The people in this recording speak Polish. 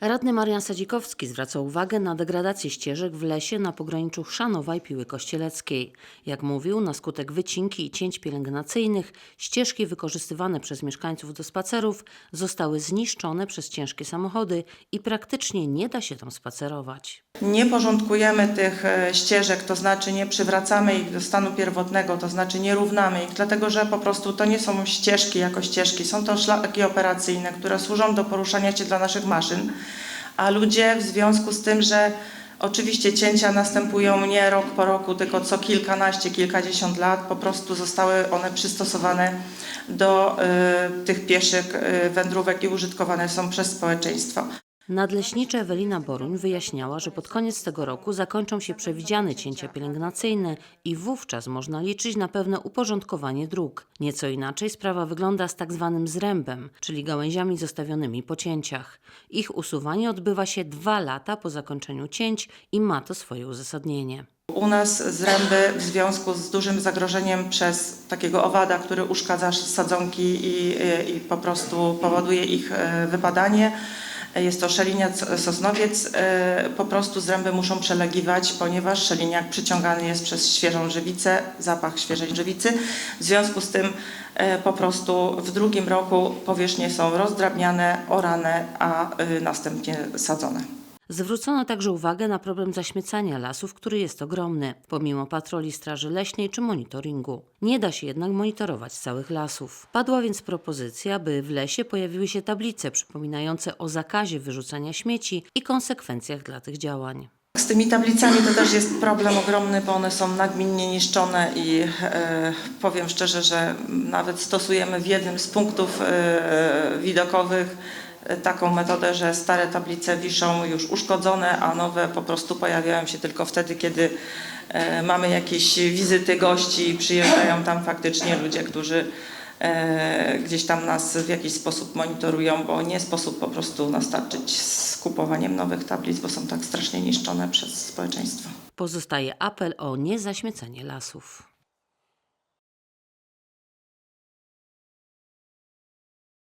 Radny Marian Sadzikowski zwraca uwagę na degradację ścieżek w lesie na pograniczu Chrzanowa i Piły Kościeleckiej. Jak mówił, na skutek wycinki i cięć pielęgnacyjnych ścieżki wykorzystywane przez mieszkańców do spacerów zostały zniszczone przez ciężkie samochody i praktycznie nie da się tam spacerować. Nie porządkujemy tych e, ścieżek, to znaczy nie przywracamy ich do stanu pierwotnego, to znaczy nie równamy ich, dlatego że po prostu to nie są ścieżki jako ścieżki, są to szlaki operacyjne, które służą do poruszania się dla naszych maszyn, a ludzie w związku z tym, że oczywiście cięcia następują nie rok po roku, tylko co kilkanaście, kilkadziesiąt lat, po prostu zostały one przystosowane do e, tych pieszych e, wędrówek i użytkowane są przez społeczeństwo. Nadleśnicza Ewelina Boruń wyjaśniała, że pod koniec tego roku zakończą się przewidziane cięcia pielęgnacyjne i wówczas można liczyć na pewne uporządkowanie dróg. Nieco inaczej sprawa wygląda z tak zwanym zrębem, czyli gałęziami zostawionymi po cięciach. Ich usuwanie odbywa się dwa lata po zakończeniu cięć i ma to swoje uzasadnienie. U nas zręby w związku z dużym zagrożeniem przez takiego owada, który uszkadza sadzonki i, i po prostu powoduje ich e, wypadanie. Jest to szeliniec sosnowiec. E, Po prostu zręby muszą przelegiwać, ponieważ szeliniak przyciągany jest przez świeżą żywicę, zapach świeżej żywicy. W związku z tym e, po prostu w drugim roku powierzchnie są rozdrabniane, orane, a e, następnie sadzone. Zwrócono także uwagę na problem zaśmiecania lasów, który jest ogromny, pomimo patroli Straży Leśnej czy monitoringu. Nie da się jednak monitorować całych lasów. Padła więc propozycja, by w lesie pojawiły się tablice przypominające o zakazie wyrzucania śmieci i konsekwencjach dla tych działań. Z tymi tablicami to też jest problem ogromny, bo one są nagminnie niszczone i e, powiem szczerze, że nawet stosujemy w jednym z punktów e, widokowych taką metodę, że stare tablice wiszą już uszkodzone, a nowe po prostu pojawiają się tylko wtedy, kiedy e, mamy jakieś wizyty gości i przyjeżdżają tam faktycznie ludzie, którzy e, gdzieś tam nas w jakiś sposób monitorują, bo nie sposób po prostu nastarczyć z kupowaniem nowych tablic, bo są tak strasznie niszczone przez społeczeństwo. Pozostaje apel o niezaśmiecanie lasów.